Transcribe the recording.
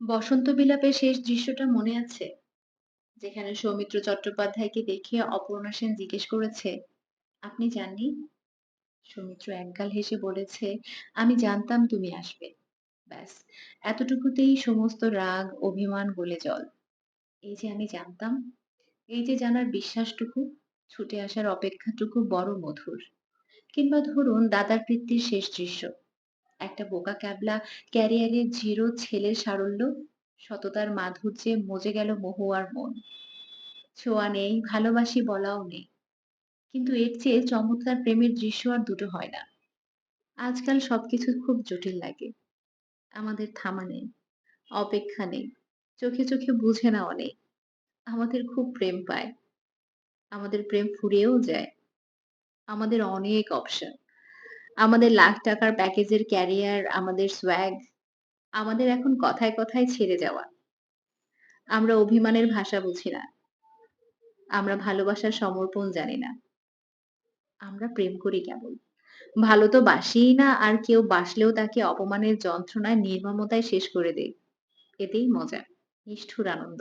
বসন্ত বিলাপের শেষ দৃশ্যটা মনে আছে? যেখানে সৌমিত্র চট্টোপাধ্যায়কে দেখে অপর্ণা সেন জিজ্ঞেস করেছে, "আপনি যাননি?" সৌমিত্র একগাল হেসে বলেছে, "আমি জানতাম তুমি আসবে।" ব্যাস এতটুকুতেই সমস্ত রাগ, অভিমান গলে জল। এই যে আমি জানতাম, এই যে জানার বিশ্বাসটুকু, ছুটে আসার অপেক্ষাটুকু বড় মধুর। কিংবা ধরুন দাদার কৃত্যের শেষ দৃশ্য। একটা বোকা ক্যাবলা ক্যারিয়ারের জিরো ছেলের সারল্য, সততার মাধুর্যে মজে গেল মহুয়ার মন। ছোঁয়া নেই, ভালোবাসি বলাও নেই। কিন্তু এর চেয়ে চমৎকার প্রেমের দৃশ্য আর দুটো হয় না। আজকাল সবকিছু খুব জটিল লাগে। আমাদের থামা নেই, অপেক্ষা নেই, চোখে চোখে বুঝে না অনেক আমাদের খুব প্রেম পায়। আমাদের প্রেম ফুরিয়েও যায়। আমাদের অনেক অপশন। আমাদের লাখ টাকার প্যাকেজের ক্যারিয়ার, আমাদের সোয়াগ, আমাদের এখন কথায়, কথায় ছেড়ে যাওয়া। আমরা অভিমানের ভাষা বুঝি না। আমরা ভালোবাসার সমর্পণ জানি না। আমরা প্রেম করি কেবল। ভালো তো বাসিই না আর কেউ বাসলেও তাকে অপমানের যন্ত্রণায় নির্মমতায় শেষ করে দেয় এতেই মজা, নিষ্ঠুর আনন্দ।